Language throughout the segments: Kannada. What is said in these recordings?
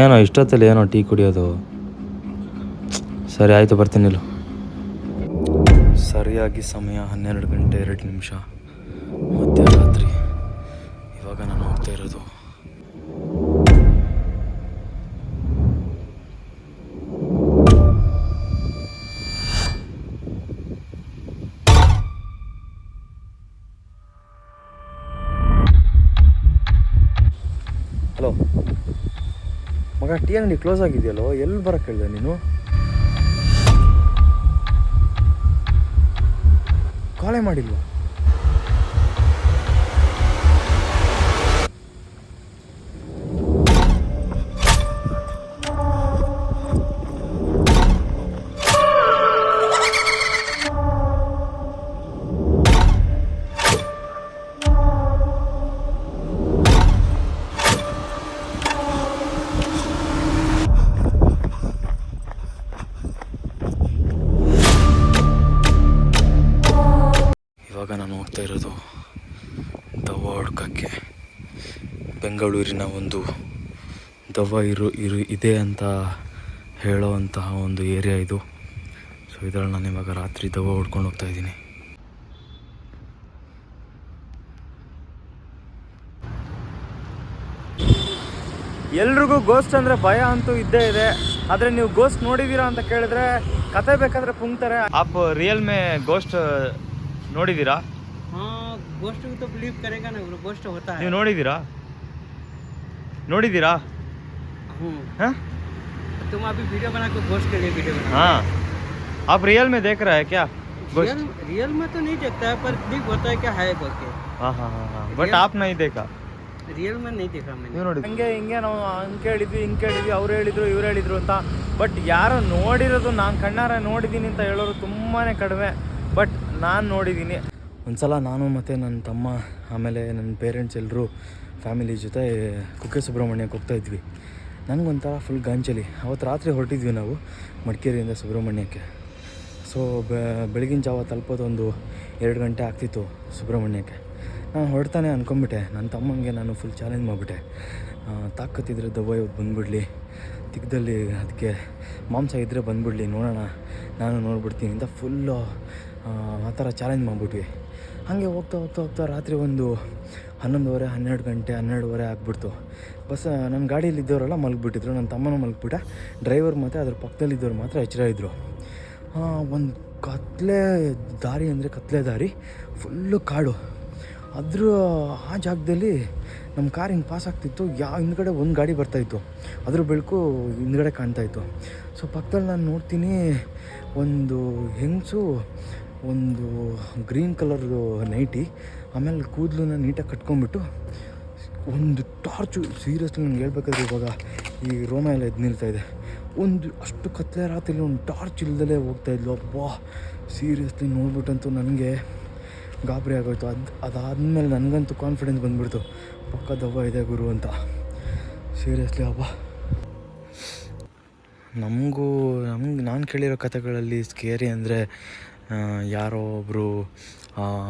ಏನೋ ಇಷ್ಟೊತ್ತಲ್ಲಿ ಏನೋ ಟೀ ಕುಡಿಯೋದು. ಸರಿ, ಆಯಿತು, ಬರ್ತೀನಿ ಇಲ್ಲ ಸರಿಯಾಗಿ ಸಮಯ ಹನ್ನೆರಡು ಗಂಟೆ ಎರಡು ನಿಮಿಷ. ಮಧ್ಯರಾತ್ರಿ ಇವಾಗ ನಾನು ಹೋಗ್ತಾ ಇರೋದು. ಮಗ ಟೀ ಅಂಗಡಿ ಕ್ಲೋಸ್ ಆಗಿದೆಯಲ್ಲೋ ಎಲ್ಲಿ ಬರಕ್ಕೆ ಹೇಳಿದೆ ನೀನು? ಕಾಲೇ ಮಾಡಿಲ್ವಾ? ದವ್ವ ಹುಡ್ಕೋಕ್ಕೆ. ಬೆಂಗಳೂರಿನ ಒಂದು ದವ ಇರು ಇರು ಇದೆ ಅಂತ ಹೇಳೋವಂತಹ ಒಂದು ಏರಿಯಾ ಇದು. ಸೊ ಇದರಲ್ಲಿ ನಾನು ಇವಾಗ ರಾತ್ರಿ ದವ ಹುಡ್ಕೊಂಡು ಹೋಗ್ತಾ ಇದ್ದೀನಿ. ಎಲ್ರಿಗೂ ಗೋಸ್ಟ್ ಅಂದರೆ ಭಯ ಅಂತೂ ಇದ್ದೇ ಇದೆ. ಆದರೆ ನೀವು ಗೋಸ್ಟ್ ನೋಡಿದ್ದೀರಾ ಅಂತ ಕೇಳಿದ್ರೆ ಕತೆ ಬೇಕಾದರೆ ಪುಂಗ್ತಾರೆ. ಆಪ್ ರಿಯಲ್ ಮೇ ಗೋಸ್ಟ್ ನೋಡಿದ್ದೀರಾ हाँ गोश्त को तो बिलीव करेगा ना गोश्त होता है ನೀವು ನೋಡಿದ್ದೀರಾ ನೋಡಿದ್ದೀರಾ हूँ हाँ तुम अभी वीडियो बना के गोश्त के लिए वीडियो बना हाँ आप रियल में देख रहा है क्या गोश्त रियल रियल में तो नहीं देखता है पर बिलीव होता है कि है बोल के हाँ हाँ हाँ हाँ बट Real- आप नहीं देखा रियल में नहीं देखा मैंने ನೀವು ನೋಡಿ ಹಂಗೆ ಹಿಂಗೆ ನಾವು ಹಂಗೆ ಕೇಳಿದ್ವಿ ಹಿಂಗೆ ಕೇಳಿದ್ವಿ ಅವ್ರು ಹೇಳಿದ್ರು ಇವ್ರು ಹೇಳಿದ್ರು ಅಂತ ಬಟ್ ಯಾರು ನೋಡಿರೋದು ನಾನು ಕಣ್ಣಾರ ನೋಡಿದ್ದೀನಿ ಅಂತ ಹೇಳೋರು ತುಂಬಾ ಕಡಿಮೆ ಬಟ್ ನಾನು ನೋಡಿದ್ದೀನಿ ಒಂದ್ಸಲ ನಾನು ಮತ್ತು ನನ್ನ ತಮ್ಮ, ಆಮೇಲೆ ನನ್ನ ಪೇರೆಂಟ್ಸ್ ಎಲ್ಲರೂ ಫ್ಯಾಮಿಲಿ ಜೊತೆ ಕುಕ್ಕೆ ಸುಬ್ರಹ್ಮಣ್ಯಕ್ಕೆ ಹೋಗ್ತಾ ಇದ್ವಿ. ನನಗೊಂಥರ ಫುಲ್ ಗಾಂಚಲಿ ಅವತ್ತು ರಾತ್ರಿ ಹೊರಟಿದ್ವಿ ನಾವು ಮಡಿಕೇರಿಯಿಂದ ಸುಬ್ರಹ್ಮಣ್ಯಕ್ಕೆ. ಸೊ ಬೆಳಗಿನ ಜಾವ ತಲುಪೋದೊಂದು ಎರಡು ಗಂಟೆ ಆಗ್ತಿತ್ತು ಸುಬ್ರಹ್ಮಣ್ಯಕ್ಕೆ. ನಾನು ಹೊರಡ್ತಾನೆ ಅಂದ್ಕೊಂಬಿಟ್ಟೆ ನನ್ನ ತಮ್ಮಂಗೆ ನಾನು ಫುಲ್ ಚಾಲೆಂಜ್ ಮಾಡಿಬಿಟ್ಟೆ. ತಾಕತ್ತಿದ್ರೆ ಇವತ್ತು ಬಂದ್ಬಿಡ್ಲಿ. ತಿಕ್ಕದಲ್ಲಿ ಅದಕ್ಕೆ ಮಾಂಸ ಇದ್ದರೆ ಬಂದ್ಬಿಡ್ಲಿ, ನೋಡೋಣ. ನಾನು ನೋಡ್ಬಿಡ್ತೀನಿ ಅಂತ ಫುಲ್ಲು ಆ ಥರ ಚಾಲೆಂಜ್ ಮಾಡಿಬಿಟ್ವಿ. ಹಾಗೆ ಹೋಗ್ತಾ ಹೋಗ್ತಾ ಹೋಗ್ತಾ ರಾತ್ರಿ ಒಂದು ಹನ್ನೊಂದುವರೆ, ಹನ್ನೆರಡು ಗಂಟೆ, ಹನ್ನೆರಡುವರೆ ಆಗ್ಬಿಡ್ತು. ಬಸ್ ನನ್ನ ಗಾಡಿಯಲ್ಲಿ ಇದ್ದವರೆಲ್ಲ ಮಲಗಿಬಿಟ್ಟಿದ್ರು ನನ್ನ ತಮ್ಮನೂ ಮಲಗಿಬಿಟ್ಟ. ಡ್ರೈವರ್ ಮತ್ತು ಅದ್ರ ಪಕ್ಕದಲ್ಲಿದ್ದವ್ರು ಮಾತ್ರ ಎಚ್ಚರ ಇದ್ದರು ಒಂದು ಕತ್ಲೆ ದಾರಿ ಅಂದರೆ ಕತ್ಲೆ ದಾರಿ ಫುಲ್ಲು ಕಾಡು. ಅದ್ರ ಆ ಜಾಗದಲ್ಲಿ ನಮ್ಮ ಕಾರ್ ಹಿಂಗೆ ಪಾಸ್ ಆಗ್ತಿತ್ತು. ಯಾ ಹಿಂದ್ಗಡೆ ಒಂದು ಗಾಡಿ ಬರ್ತಾಯಿತ್ತು ಅದ್ರ ಬೆಳಕು ಹಿಂದ್ಗಡೆ ಕಾಣ್ತಾಯಿತ್ತು ಸೊ ಪಕ್ಕದಲ್ಲಿ ನಾನು ನೋಡ್ತೀನಿ ಒಂದು ಹೆಂಗಸು, ಒಂದು ಗ್ರೀನ್ ಕಲರ್ದು ನೈಟಿ, ಆಮೇಲೆ ಕೂದಲನ್ನ ನೀಟಾಗಿ ಕಟ್ಕೊಂಡ್ಬಿಟ್ಟು ಒಂದು ಟಾರ್ಚು. ಸೀರಿಯಸ್ಲಿ ನನಗೆ ಹೇಳ್ಬೇಕಾದ್ರೆ ಇವಾಗ ಈ ರೋಮ ಎಲ್ಲ ಎದ್ದು ನಿಲ್ತಾ ಇದೆ. ಒಂದು ಅಷ್ಟು ಕತ್ತಲೆ ರಾತ್ರಿಲಿ ಒಂದು ಟಾರ್ಚ್ ಇಲ್ದಲೇ ಹೋಗ್ತಾ ಅಪ್ಪ ಸೀರಿಯಸ್ಲಿ ನೋಡ್ಬಿಟ್ಟಂತೂ ನನಗೆ ಗಾಬರಿ ಆಗೋಯ್ತು. ಅದು ಅದಾದಮೇಲೆ ನನಗಂತೂ ಕಾನ್ಫಿಡೆನ್ಸ್ ಬಂದ್ಬಿಡ್ತು. ಪಕ್ಕ ದಬ್ಬ ಇದೆ ಗುರು ಅಂತ. ಸೀರಿಯಸ್ಲಿ ಹಬ್ಬ ನಮಗೂ, ನಮ್ಗೆ, ನಾನು ಕೇಳಿರೋ ಕಥೆಗಳಲ್ಲಿ ಸ್ಕೇರಿ ಅಂದರೆ ಯಾರೋ ಒಬ್ಬರು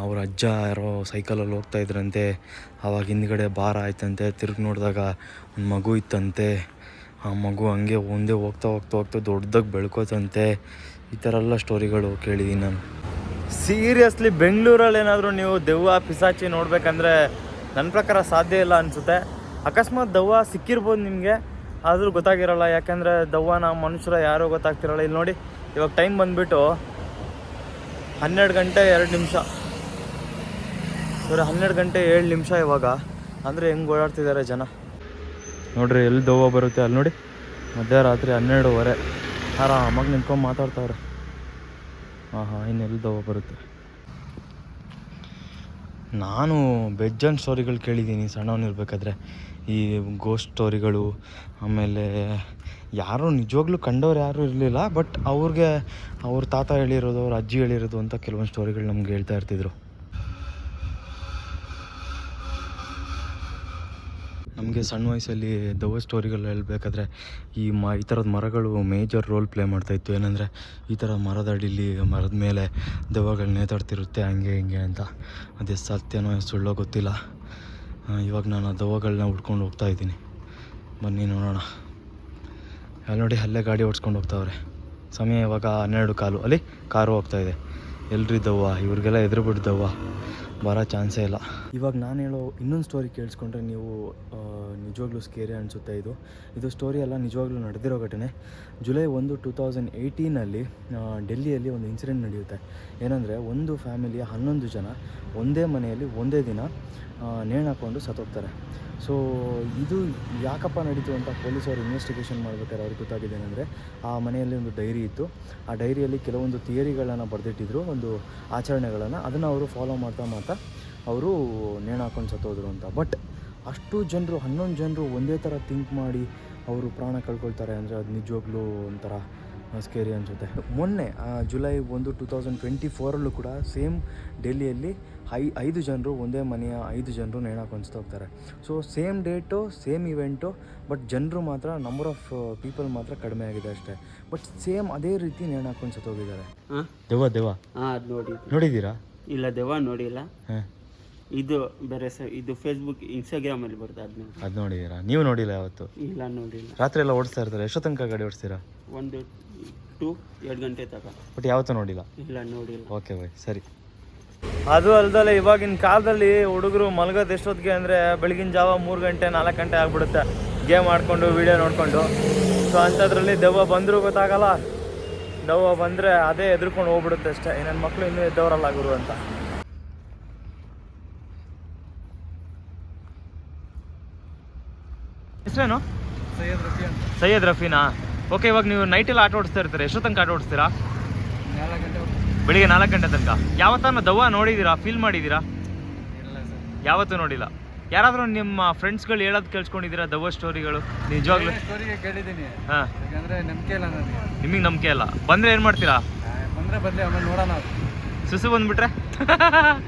ಅವ್ರ ಅಜ್ಜ ಯಾರೋ ಸೈಕಲಲ್ಲಿ ಹೋಗ್ತಾ ಇದ್ರಂತೆ. ಆವಾಗ ಹಿಂದ್ಗಡೆ ಭಾರ ಆಯ್ತಂತೆ. ತಿರುಗಿ ನೋಡಿದಾಗ ಒಂದು ಮಗು ಇತ್ತಂತೆ. ಆ ಮಗು ಹಂಗೆ ಒಂದೇ ಹೋಗ್ತಾ ಹೋಗ್ತಾ ಹೋಗ್ತಾ ದೊಡ್ಡದಾಗಿ ಬೆಳ್ಕೋತಂತೆ. ಈ ಥರ ಎಲ್ಲ ಸ್ಟೋರಿಗಳು ಕೇಳಿದ್ದೀನಿ ನಾನು. ಸೀರಿಯಸ್ಲಿ ಬೆಂಗಳೂರಲ್ಲಿ ಏನಾದರೂ ನೀವು ದೆವ್ವ, ಪಿಸಾಚಿ ನೋಡಬೇಕಂದ್ರೆ ನನ್ನ ಪ್ರಕಾರ ಸಾಧ್ಯ ಇಲ್ಲ ಅನಿಸುತ್ತೆ. ಅಕಸ್ಮಾತ್ ದೆವ್ವ ಸಿಕ್ಕಿರ್ಬೋದು ನಿಮಗೆ, ಆದರೂ ಗೊತ್ತಾಗಿರಲ್ಲ. ಯಾಕಂದರೆ ದೆವ್ವನ ಮನುಷ್ಯರ ಯಾರೂ ಗೊತ್ತಾಗ್ತಿರಲ್ಲ. ಇಲ್ಲಿ ನೋಡಿ, ಇವಾಗ ಟೈಮ್ ಬಂದುಬಿಟ್ಟು ಹನ್ನೆರಡು ಗಂಟೆ ಎರಡು ನಿಮಿಷ. ಸರಿ, ಹನ್ನೆರಡು ಗಂಟೆ ಏಳು ನಿಮಿಷ ಇವಾಗ. ಅಂದರೆ ಹೆಂಗೆ ಓಡಾಡ್ತಿದ್ದಾರೆ ಜನ. ನೋಡ್ರಿ, ಎಲ್ಲಿ ದೆವ್ವ ಬರುತ್ತೆ ಅಲ್ಲಿ ನೋಡಿ. ಮಧ್ಯರಾತ್ರಿ ಹನ್ನೆರಡುವರೆ. ಆರಾಮಾಗಿ ನಿಂತ್ಕೊಂಡು ಮಾತಾಡ್ತಾವ್ರೆ. ಹಾಂ ಹಾಂ ಇನ್ನೆಲ್ಲಿ ಬರುತ್ತೆ. ನಾನು ಬೆಜ್ಜನ್ ಸ್ಟೋರಿಗಳು ಕೇಳಿದ್ದೀನಿ ಸಣ್ಣವನಿರ್ಬೇಕಾದ್ರೆ ಈ ಗೋಸ್ಟ್ ಸ್ಟೋರಿಗಳು ಆಮೇಲೆ ಯಾರೂ ನಿಜವಾಗ್ಲೂ ಕಂಡವ್ರು ಯಾರೂ ಇರಲಿಲ್ಲ ಬಟ್ ಅವ್ರಿಗೆ ಅವ್ರ ತಾತ ಹೇಳಿರೋದು, ಅವ್ರ ಅಜ್ಜಿ ಹೇಳಿರೋದು ಅಂತ ಕೆಲವೊಂದು ಸ್ಟೋರಿಗಳು ನಮ್ಗೆ ಹೇಳ್ತಾ ಇರ್ತಿದ್ರು. ನಮಗೆ ಸಣ್ಣ ವಯಸ್ಸಲ್ಲಿ ದೆವ್ವ ಸ್ಟೋರಿಗಳು ಹೇಳಬೇಕಾದ್ರೆ ಈ ಮ, ಈ ಥರದ ಮರಗಳು ಮೇಜರ್ ರೋಲ್ ಪ್ಲೇ ಮಾಡ್ತಾಯಿತ್ತು ಏನಂದರೆ ಈ ಥರ ಮರದ ಅಡಿಲಿ ಮರದ ಮೇಲೆ ದೆವ್ವಗಳು ನೇತಾಡ್ತಿರುತ್ತೆ, ಹಂಗೆ ಹಿಂಗೆ ಅಂತ. ಅದೇ ಸತ್ಯನೋ ಸುಳ್ಳೋ ಗೊತ್ತಿಲ್ಲ. ಇವಾಗ ನಾನು ದವಗಳನ್ನ ಹುಡ್ಕೊಂಡು ಹೋಗ್ತಾ ಇದ್ದೀನಿ. ಬನ್ನಿ ನೋಡೋಣ. ಅಲ್ಲಿ ನೋಡಿ ಅಲ್ಲೇ ಗಾಡಿ ಓಡಿಸ್ಕೊಂಡು ಹೋಗ್ತಾವ್ರೆ. ಸಮಯ ಇವಾಗ ಹನ್ನೆರಡು ಕಾಲು. ಅಲ್ಲಿ ಕಾರು ಹೋಗ್ತಾಯಿದೆ ಎಲ್ರಿ ಎಲ್ರಿದ್ದವ್ವ ಇವ್ರಿಗೆಲ್ಲ ಎದುರು ಬಿಡ್ದವ್ವ ಬರೋ ಚಾನ್ಸೇ ಇಲ್ಲ. ಇವಾಗ ನಾನು ಹೇಳೋ ಇನ್ನೊಂದು ಸ್ಟೋರಿ ಕೇಳಿಸ್ಕೊಂಡ್ರೆ ನೀವು ನಿಜವಾಗ್ಲೂ ಸ್ಕೇರಿ ಅನಿಸುತ್ತೆ ಇದು. ಇದು ಸ್ಟೋರಿ ಎಲ್ಲ ನಿಜವಾಗ್ಲೂ ನಡೆದಿರೋ ಘಟನೆ. ಜುಲೈ ಒಂದು ಟೂ ತೌಸಂಡ್ ಏಯ್ಟೀನಲ್ಲಿ ಡೆಲ್ಲಿಯಲ್ಲಿ ಒಂದು ಇನ್ಸಿಡೆಂಟ್ ನಡೆಯುತ್ತೆ. ಏನಂದರೆ, ಒಂದು ಫ್ಯಾಮಿಲಿಯ ಹನ್ನೊಂದು ಜನ ಒಂದೇ ಮನೆಯಲ್ಲಿ ಒಂದೇ ದಿನ ನೇಣಾಕೊಂಡು ಸತ್ತೋಗ್ತಾರೆ. ಸೊ ಇದು ಯಾಕಪ್ಪ ನಡೀತು ಅಂತ ಪೊಲೀಸವರು ಇನ್ವೆಸ್ಟಿಗೇಷನ್ ಮಾಡ್ಬೇಕಾದ್ರೆ ಅವ್ರಿಗೆ ಗೊತ್ತಾಗಿದ್ದೇನೆಂದರೆ ಆ ಮನೆಯಲ್ಲಿ ಒಂದು ಡೈರಿ ಇತ್ತು. ಆ ಡೈರಿಯಲ್ಲಿ ಕೆಲವೊಂದು ಥಿಯರಿಗಳನ್ನು ಬರೆದಿಟ್ಟಿದ್ರು, ಒಂದು ಆಚರಣೆಗಳನ್ನು. ಅದನ್ನು ಅವರು ಫಾಲೋ ಮಾಡ್ತಾ ಮಾಡ್ತಾ, ಅವರು ನೇಣು ಹಾಕೊಂಡು ಸತ್ತೋದ್ರು ಅಂತ. ಬಟ್ ಅಷ್ಟು ಜನರು ಹನ್ನೊಂದು ಜನರು ಒಂದೇ ಥರ ಥಿಂಕ್ ಮಾಡಿ ಅವರು ಪ್ರಾಣ ಕಳ್ಕೊಳ್ತಾರೆ ಅಂದರೆ ಅದು ನಿಜವಾಗ್ಲೂ ಒಂಥರ ಸ್ಕೇರಿ ಅನ್ಸುತ್ತೆ. ಮೊನ್ನೆ ಜುಲೈ ಒಂದು ಟೂ ತೌಸಂಡ್ ಟ್ವೆಂಟಿ ಫೋರಲ್ಲೂ ಕೂಡ ಸೇಮ್ ಡೆಲ್ಲಿಯಲ್ಲಿ ಐ ಐದು ಜನರು ಒಂದೇ ಮನೆಯ ಐದು ಜನರು ನೇಣು ಹಾಕೊಂಡು ಹೋಗ್ತಾರೆ. So same date same event but ಜನರು ಮಾತ್ರ ನಂಬರ್ ಆಫ್ ಪೀಪಲ್ ಮಾತ್ರ ಕಡಿಮೆ ಆಗಿದೆ ಅಷ್ಟೇ. ಬಟ್ ಸೇಮ್ ಅದೇ ರೀತಿ ನೇಣು ಅನ್ಸುತ್ತೆ ಹೋಗಿದ್ದಾರೆ. ಹಾಂ? ದೆವ್ವ ದೆವ್ವ. ಹಾಂ ಅದು ನೋಡಿ ನೋಡಿದ್ದೀರಾ? ಇಲ್ಲ ದೇವ ನೋಡಿಲ್ಲ. ಹಾಂ. ಇದು ಬೇರೆ ಸ ಇದು ಫೇಸ್ಬುಕ್ ಇನ್ಸ್ಟಾಗ್ರಾಮಲ್ಲಿ ಬರುತ್ತೆ ಅದು ನೋಡಿ ಅದು ನೋಡಿದ್ದೀರಾ ನೀವು ನೋಡಿಲ್ಲ ಯಾವತ್ತು? ಇಲ್ಲ ನೋಡಿಲ್ಲ. ರಾತ್ರಿ ಎಲ್ಲ ಓಡಿಸ್ತಾ ಇರ್ತಾರೆ. ಎಷ್ಟು ತನಕ ಗಾಡಿ ಓಡಿಸ್ತೀರಾ? ಒಂದು ಟು ಎರಡು ಗಂಟೆ ತಕ. ಬಟ್ ಯಾವತ್ತೂ ನೋಡಿಲ್ಲ? ಇಲ್ಲ ನೋಡಿಲ್ಲ. Okay bye. ಸರಿ. ಅದು ಅಲ್ದಲೆ ಇವಾಗಿನ ಕಾಲದಲ್ಲಿ ಹುಡುಗರು ಮಲಗೋದು ಎಷ್ಟೊತ್ತಿಗೆ ಅಂದರೆ ಬೆಳಗಿನ ಜಾವ ಮೂರು ಗಂಟೆ ನಾಲ್ಕು ಗಂಟೆ ಆಗಿಬಿಡುತ್ತೆ. ಗೇಮ್ ಆಡ್ಕೊಂಡು ವಿಡಿಯೋ ನೋಡಿಕೊಂಡು. ಸೊ ಅಂಥದ್ರಲ್ಲಿ ದೆವ್ವ ಬಂದರೂ ಗೊತ್ತಾಗಲ್ಲ. ದೆವ್ವ ಬಂದರೆ ಅದೇ ಎದ್ರುಕೊಂಡು ಹೋಗ್ಬಿಡುತ್ತೆ ಅಷ್ಟೇ. ನನ್ನ ಮಕ್ಕಳು ಇನ್ನೂ ಎದ್ದವರಲ್ಲ ಗುರು ಅಂತ. ಹೆಸರೇನು? ಸೈಯದ್ ರಫಿ ಅಂತ. ಸೈಯದ್ ರಫೀನಾ? ಓಕೆ ಇವಾಗ ನೀವು ನೈಟೆಲ್ಲ ಆಟ ಓಡಿಸ್ತಾ ಇರ್ತೀರಾ ಎಷ್ಟು ತನಕ ಆಟ ಓಡಿಸ್ತೀರಾ? ನಾಲ್ಕು ಗಂಟೆ ಬೆಳಿಗ್ಗೆ ನಾಲ್ಕು ಗಂಟೆ ತನಕ? ಯಾವತ್ತಾನ ದವ್ವ ನೋಡಿದ್ದೀರಾ ಫೀಲ್ ಮಾಡಿದ್ದೀರಾ ಇಲ್ಲ ಸರ್. ಯಾವತ್ತೂ ನೋಡಿಲ್ಲ. ಯಾರಾದರೂ ನಿಮ್ಮ ಫ್ರೆಂಡ್ಸ್ಗಳು ಹೇಳೋದು ಕೇಳಿಸ್ಕೊಂಡಿದ್ದೀರಾ ದವ್ವ ಸ್ಟೋರಿಗಳು ನಿಜವಾಗ್ಲೂ? ಸ್ಟೋರಿಗೆ ಕೇಳಿದ್ದೀನಿ. ಹಾಂ. ಯಾಕಂದರೆ ನಂಬಿಕೆ ಇಲ್ಲ ನನಗೆ. ನಿಮಗೆ ನಂಬಿಕೆ ಇಲ್ಲ. ಬಂದರೆ ಏನು ಮಾಡ್ತೀರಾ? ಬಂದರೆ ಆಮೇಲೆ ನೋಡೋಣ ಸುಸು ಬಂದುಬಿಟ್ರೆ?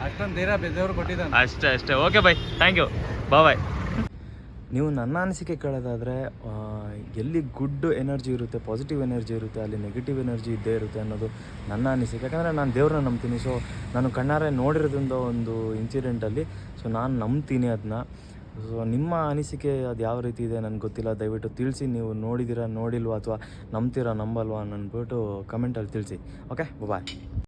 ಅಷ್ಟೊಂದು ಧೈರ್ಯ ಬೆದವ್ರು ಕೊಟ್ಟಿದ್ದಾನೆ. ಅಷ್ಟೇ ಅಷ್ಟೇ. Okay bye thank you bye ನೀವು ನನ್ನ ಅನಿಸಿಕೆ ಕೇಳೋದಾದರೆ ಎಲ್ಲಿ ಗುಡ್ ಎನರ್ಜಿ ಇರುತ್ತೆ, ಪಾಸಿಟಿವ್ ಎನರ್ಜಿ ಇರುತ್ತೆ, ಅಲ್ಲಿ ನೆಗೆಟಿವ್ ಎನರ್ಜಿ ಇದ್ದೇ ಇರುತ್ತೆ ಅನ್ನೋದು ನನ್ನ ಅನಿಸಿಕೆ. ಯಾಕಂದರೆ ನಾನು ದೇವ್ರನ್ನ ನಂಬ್ತೀನಿ. ಸೊ ನಾನು ಕಣ್ಣಾರೆ ನೋಡಿರೋದ್ರಿಂದ ಒಂದು ಇನ್ಸಿಡೆಂಟಲ್ಲಿ ಸೊ ನಾನು ನಂಬ್ತೀನಿ ಅದನ್ನ ಸೊ ನಿಮ್ಮ ಅನಿಸಿಕೆ ಅದು ಯಾವ ರೀತಿ ಇದೆ ನನಗೆ ಗೊತ್ತಿಲ್ಲ. ದಯವಿಟ್ಟು ತಿಳಿಸಿ, ನೀವು ನೋಡಿದ್ದೀರಾ ನೋಡಿಲ್ವಾ, ಅಥವಾ ನಂಬ್ತೀರಾ, ನಂಬಲ್ವಾ ಅಂದ್ಬಿಟ್ಟು ಕಮೆಂಟಲ್ಲಿ ತಿಳಿಸಿ. Okay bye